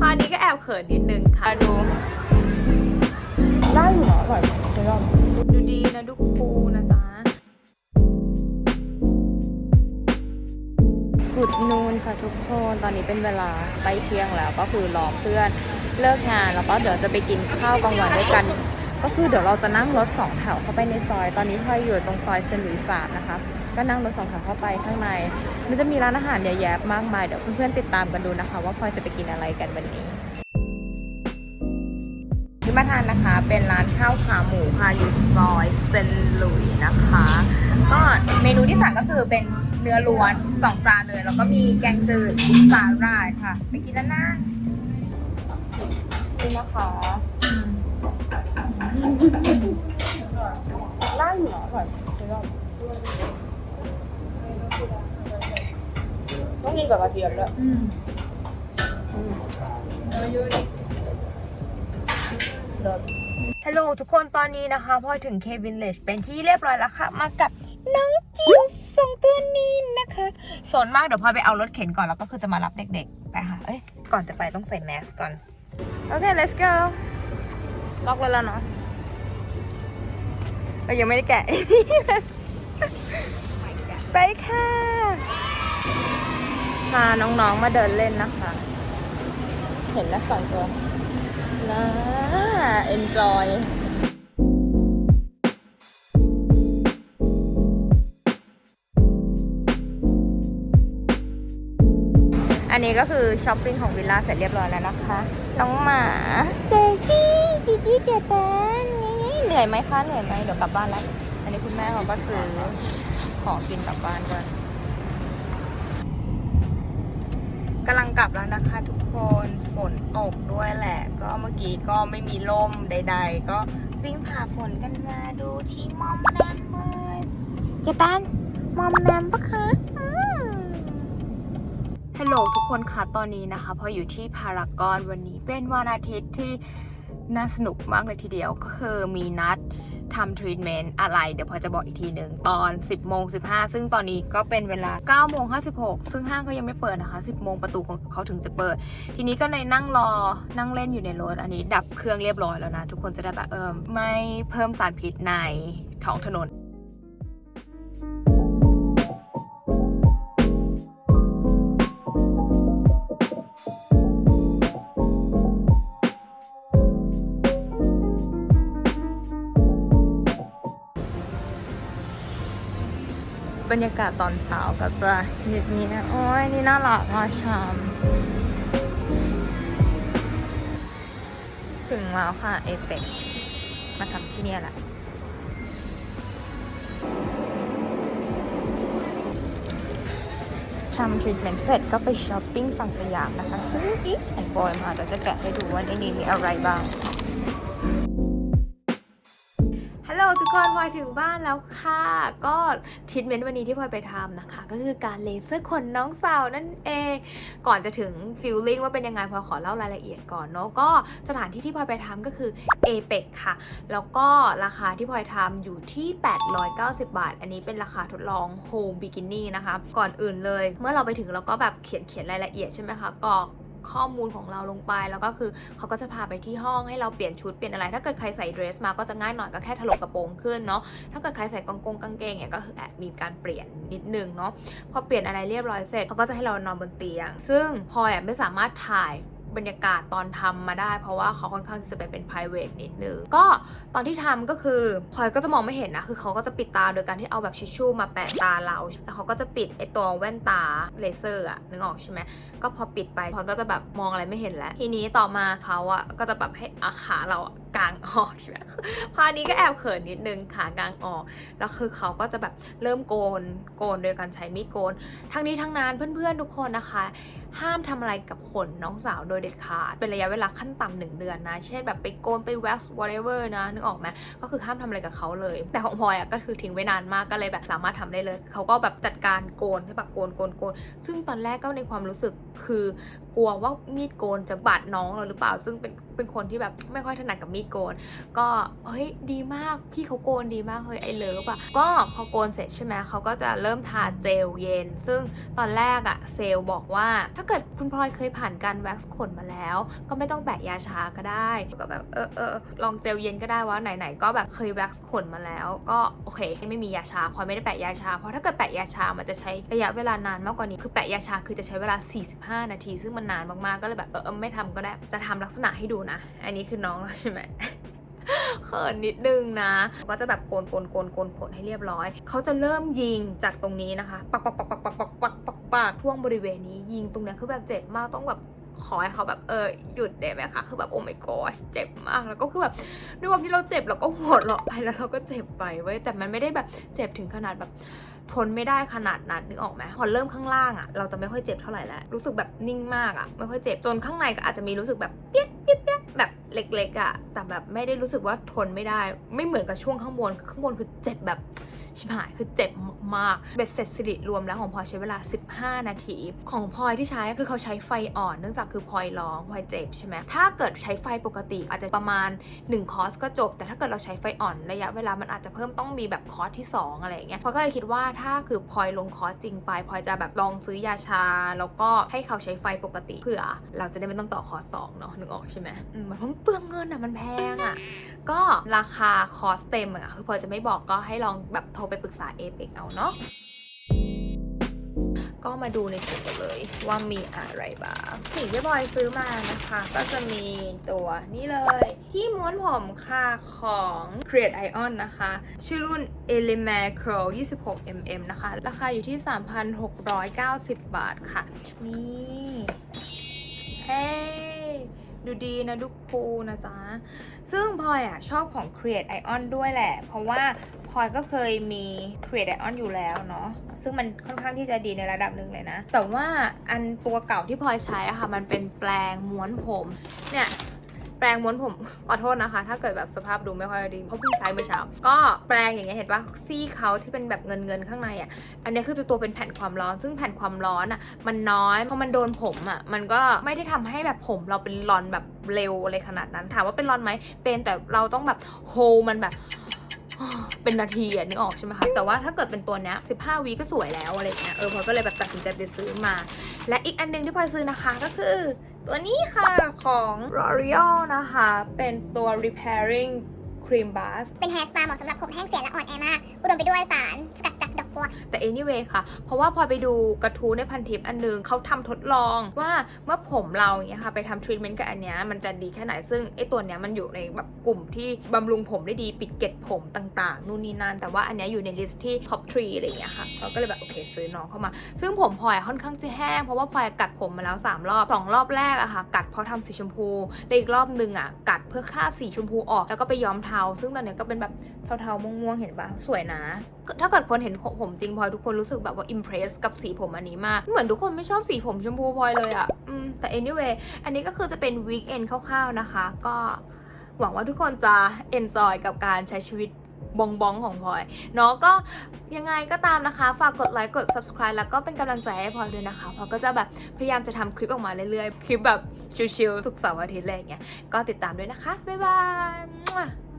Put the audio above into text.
พานี้ก็แอบเขินนิดนึงค่ะดูได้อยู่นะอร่อยเดี๋ยวลองดูดีนะดูคูลนะจ๊ะกุดนูนค่ะทุกคนตอนนี้เป็นเวลาใกล้เที่ยงแล้วก็คือรอเพื่อนเลิกงานแล้วก็เดี๋ยวจะไปกินข้าวกลางวันด้วยกัน ก็คือเดี๋ยวเราจะนั่งรถสองแถวเข้าไปในซอย ตอนนี้พลอยอยู่ตรงซอยเซนต์หลุยส์สามนะคะ ก็นั่งรถสองแถวเข้าไปข้างใน มันจะมีร้านอาหารเยอะแยะมากมาย เดี๋ยวเพื่อนๆติดตามกันดูนะคะ ว่าพลอยจะไปกินอะไรกันวันนี้ที่มาทานนะคะเป็นร้านข้าวขาหมูค่ะอยู่ซอยเซนต์หลุยส์นะคะ ก็เมนูที่สั่งก็คือเป็นเนื้อล้วนสองจานเลยแล้วก็มีแกงจืดสาหร่ายค่ะ ไปกินแล้วนะนี่นะคะได้อยู่นะอร่อยเดี๋ยวลอง ต้องกินกับกระเทียมด้วยฮัลโหลทุกคนตอนนี้นะคะพลอยถึงเควินเลจเป็นที่เรียบร้อยแล้วค่ะ มากับน้องจิ๋วสองตัวนี้นะคะสนมากเดี๋ยวพลอยไปเอารถเข็นก่อนแล้วก็คือจะมารับเด็กๆ ไปค่ะ เอ้ย ก่อนจะไปต้องใส่แมสก่อน โอเค let's go ล็อกเลยแล้วเนาะเรายังไม่ได้แกะ ไปค่ะ พาน้องๆมาเดินเล่นนะคะ เห็นนะสองตัวนะ enjoy อันนี้ก็คือช้อปปิ้งของวิลล่าเสร็จเรียบร้อยแล้วนะคะ น้องหมาเจจี้จีจี้เจแปนเหนื่อยไหมคะเหนื่อยไหมเดี๋ยวกลับบ้านแล้ว อันนี้คุณแม่เขาก็ซื้อของกินกลับบ้านด้วย กำลังกลับแล้วนะคะทุกคนฝนตกด้วยแหละ ก็เมื่อกี้ก็ไม่มีลมใด ๆ ก็วิ่งผ่าฝนกันมาดูที่มอมแนมเลยเจแปนมอมแนมปะคะฮัลโหลทุกคนค่ะตอนนี้นะคะพออยู่ที่พารากอนวันนี้เป็นวันอาทิตย์ที่น่าสนุกมากเลยทีเดียวก็คือมีนัด ทำทรีทเมนต์อะไร เดี๋ยวพอจะบอกอีกทีหนึ่งตอน 10โมง15 ซึ่งตอนนี้ก็เป็นเวลา9โมง56 ซึ่งห้างก็ยังไม่เปิดนะคะ 10โมงประตูของเขาถึงจะเปิด ทีนี้ก็ในนั่งรอนั่งเล่นอยู่ในรถอันนี้ดับเครื่องเรียบร้อยแล้วนะ ทุกคนจะได้แบบเออไม่เพิ่มสารพิษในท้องถนน บรรยากาศตอนเช้าก็จะเงียบๆโอ้ยนี่น่ารักมากชาม ถึงแล้วค่ะเอเปกมาทำที่นี่แหละทำทรีทเมนต์เสร็จก็ไปช้อปปิ้งฝั่งสยามนะคะ ซื้ออีกแอนบอยมาเดี๋ยวจะแกะให้ดูว่าในนี้มีอะไรบ้าง ลทุกคนพลอยถึงบ้านแล้วค่ะ ก็ทรีทเมนต์วันนี้ที่พลอยไปทำนะคะ ก็คือการเลเซอร์ขนน้องสาวนั่นเอง ก่อนจะถึงฟิลลิ่งว่าเป็นยังไงพลอยขอเล่ารายละเอียดก่อนเนาะก็สถานที่ที่พลอยไปทำก็คือ a p e c ค่ะ แล้วก็ราคาที่พลอยทำอยู่ที่ 890 บาท อันนี้เป็นราคาทดลอง Home Bikini นะคะ ก่อนอื่นเลย เมื่อเราไปถึงเราก็แบบเขียนเขียนรายละเอียดใช่ไหมคะกรอก ข้อมูลของเราลงไป แล้วก็คือเขาก็จะพาไปที่ห้องให้เราเปลี่ยนชุดเปลี่ยนอะไร ถ้าเกิดใครใส่เดรสมาก็จะง่ายหน่อยก็แค่ถลกกระโปรงขึ้นเนาะถ้าเกิดใครใส่กางกงกางเกงเนี่ยก็คือแอบมีการเปลี่ยนนิดนึงเนาะพอเปลี่ยนอะไรเรียบร้อยเสร็จเขาก็จะให้เรานอนบนเตียง ซึ่งพลอยอะไม่สามารถถ่าย บรรยากาศตอนทำมาได้ เพราะว่าเขาค่อนข้างจะเป็นเป็น private นิดนึงก็ตอนที่ทำก็คือพลอยก็จะมองไม่เห็นนะคือเขาก็จะปิดตาโดยการที่เอาแบบชิชชู่มาแปะตาเรา แล้วเขาก็จะปิดไอตัวแว่นตาเลเซอร์อะนึกออกใช่ไหมก็พอปิดไปพลอยก็จะแบบมองอะไรไม่เห็นแล้ว ทีนี้ต่อมาเขาอะก็จะแบบให้อาขาเรากางออกใช่ไหมพานี้ก็แอบเขินนิดนึงขากางออก แล้วคือเขาก็จะแบบเริ่มโกนโกนโดยการใช้มีดโกน ทั้งนี้ทั้งนั้นเพื่อนๆทุกคนนะคะ ห้ามทำอะไรกับขนน้องสาวโดยเด็ดขาด เป็นระยะเวลาขั้นต่ำหนึ่งเดือนนะ เช่นแบบไปโกนไปแว็กซ์ whatever นะ นึกออกไหมก็คือห้ามทำอะไรกับเขาเลย แต่ของพลอยอะก็คือทิ้งไว้นานมากก็เลยแบบสามารถทำได้เลย เขาก็แบบจัดการโกนให้แบบโกนโกนโกนซึ่งตอนแรกก็ในความรู้สึกคือกลัวว่ามีดโกนจะบาดน้องเราหรือเปล่า ซึ่งเป็นเป็นคนที่แบบไม่ค่อยถนัดกับมีดโกน ก็เฮ้ยดีมากพี่เขาโกนดีมากเฮ้ยไอเลิฟอะก็พอโกนเสร็จใช่ไหมเขาก็จะเริ่มทาเจลเย็น ซึ่งตอนแรกอะเซลล์บอกว่า ถ้าเกิดคุณพลอยเคยผ่านการแว็กซ์ขนมาแล้ว ก็ไม่ต้องแปะยาชาก็ได้ก็แบบเออเออลองเจลเย็นก็ได้ว่าไหนๆก็แบบเคยแว็กซ์ขนมาแล้ว ก็โอเคไม่มียาชาพลอยไม่ได้แปะยาชาเพราะถ้าเกิดแปะยาชามันจะใช้ระยะเวลานานมากกว่านี้คือแปะยาชาคือจะใช้เวลา 45 นาที ซึ่งมันนานมากๆก็เลยแบบเออไม่ทำก็ได้จะทำลักษณะให้ดูนะ อันนี้คือน้องแล้วใช่ไหมเขินนิดนึงนะ ก็จะแบบโกนโกนโกนโกนขนให้เรียบร้อย เขาจะเริ่มยิงจากตรงนี้นะคะ ปักปักปักปักปักปักปักปักปักช่วงบริเวณนี้ยิงตรงเนี้ยคือแบบเจ็บมากต้องแบบขอให้เขาแบบเออหยุดได้ไหมคะคือแบบโอ้ my god เจ็บมากแล้วก็คือแบบด้วยความที่เราเจ็บเราก็หัวเราะไปแล้วเราก็เจ็บไปเว้ยแต่มันไม่ได้แบบเจ็บถึงขนาดแบบ ทนไม่ได้ขนาดนั้นนึกออกไหมพอเริ่มข้างล่างอะ่ะเราจะไม่ค่อยเจ็บเท่าไหร่แล้วรู้สึกแบบนิ่งมากอะ่ะไม่ค่อยเจ็บจนข้างในก็อาจจะมีรู้สึกแบบเปี๊ยกเปี๊ยกเปี๊ยกแบบเล็กๆอะ่ะแต่แบบไม่ได้รู้สึกว่าทนไม่ได้ ไม่เหมือนกับช่วงข้างบนข้างบนคือเจ็บแบบ ชิบหายคือเจ็บมากๆเบ็ดเสร็จสิริรวมแล้วของพลอยใช้เวลา 15 นาที ของพลอยที่ใช้คือเขาใช้ไฟอ่อนเนื่องจากคือพลอยร้องพลอยเจ็บใช่ไหมถ้าเกิดใช้ไฟปกติอาจจะประมาณ 1 คอร์สก็จบ แต่ถ้าเกิดเราใช้ไฟอ่อนระยะเวลามันอาจจะเพิ่มต้องมีแบบคอร์สที่ 2 อะไรอย่างเงี้ยพลอยก็เลยคิดว่าถ้าคือพลอยลงคอร์สจริงไปพลอยจะแบบลองซื้อยาชา แล้วก็ให้เขาใช้ไฟปกติเผื่อ เราจะได้ไม่ต้องต่อคอร์สสองเนาะนึกออกใช่ไหมอืมมันเปลืองเงินอะมันแพงอะก็ราคาคอร์สเต็มอะคือพลอยจะไม่บอกก็ให้ลองแบบโทรไปปรึกษาเอเปกเอาเนาะก็มาดูในถุงกันเลยว่ามีอะไรบ้างสิ่งที่พลอยซื้อมานะคะ ก็จะมีตัวนี้เลย ที่ม้วนผมค่ะของ Create Ion นะคะ ชื่อรุ่น Element Curl 26 mm นะคะ ราคาอยู่ที่ 3,690 บาทค่ะ นี่เฮ้ ดูดีนะดูคูลนะจ๊ะ ซึ่งพลอยอะชอบของ Create Ion ด้วยแหละ เพราะว่าพลอยก็เคยมี Create Ion อยู่แล้วเนาะ ซึ่งมันค่อนข้างที่จะดีในระดับหนึ่งเลยนะ แต่ว่าอันตัวเก่าที่พลอยใช้อะค่ะ มันเป็นแปลงม้วนผม เนี่ย แปรงม้วนผมขอโทษนะคะ ถ้าเกิดแบบสภาพดูไม่ค่อยดีเพราะเพิ่งใช้เมื่อเช้าก็แปรงอย่างเงี้ยเห็นปะซี่เขาที่เป็นแบบเงินเงินข้างในอะอันเนี้ยคือตัวเป็นแผ่นความร้อน ซึ่งแผ่นความร้อนอะมันน้อยพอมันโดนผมอะมันก็ไม่ได้ทำให้แบบผมเราเป็นรอนแบบเร็วอะไรขนาดนั้นถามว่าเป็นรอนไหมเป็นแต่เราต้องแบบโฮมันแบบเป็นนาทีอะนึกออกใช่ไหมคะ แต่ว่าถ้าเกิดเป็นตัวเนี้ย15วีก็สวยแล้วอะไรเงี้ยเออพลอยก็เลยแบบตัดสินใจไปซื้อมา และอีกอันหนึงที่พลอยซื้อนะคะก็คือ ตัวนี้ค่ะของ L'Oreal นะคะ เป็นตัว repairing cream bath เป็นแฮร์สปาเหมาะสำหรับผมแห้งเสียและอ่อนแอมาก อุดมไปด้วยสารสกัดจากดอกบัว แต่ anyway ค่ะ เพราะว่าพอไปดูกระทู้ในพันทิปอันนึงเขาทำทดลองว่าเมื่อผมเราอย่างเงี้ยค่ะ ไปทำทรีทเมนต์กับอันเนี้ยมันจะดีแค่ไหน ซึ่งไอตัวเนี้ยมันอยู่ในแบบกลุ่มที่บำรุงผมได้ดีปิดเกล็ดผมต่าง ๆ นู่นนี่นั่นแต่ว่าอันเนี้ยอยู่ในลิสต์ที่ top 3อะไรอย่างเงี้ยค่ะเราก็เลยแบบโอเคซื้อน้องเข้ามา ซึ่งผมพลอยค่อนข้างจะแห้งเพราะว่าพลอยกัดผมมาแล้ว 3 รอบสองรอบแรกอะค่ะกัดเพราะทำสีชมพูและอีกรอบหนึ่งอะกัดเพื่อฆ่าสีชมพูออก แล้วก็ไปย้อมเทา ซึ่งตอนเนี้ยก็เป็นแบบ เทาๆม่วงๆเห็นปะสวยนะ ถ้าเกิดคนเห็นผมจริงพลอยทุกคนรู้สึกแบบว่าอิมเพรสกับสีผมอันนี้มาก เหมือนทุกคนไม่ชอบสีผมชมพูพลอยเลยอะอืมแต่ anyway อันนี้ก็คือจะเป็นวีคเอนคร่าวๆนะคะ ก็หวังว่าทุกคนจะ enjoy กับการใช้ชีวิตบองบองของพลอยเนาะก็ยังไงก็ตามนะคะ ฝากกดไลค์กด subscribe แล้วก็เป็นกำลังใจให้พลอยด้วยนะคะพราะก็จะแบบพยายามจะทำคลิปออกมาเรื่อยๆ คลิปแบบชิลๆสุกเสาร์อาทิตย์อะไรอย่างเงี้ยก็ติดตามด้วยนะคะ บ๊ายบาย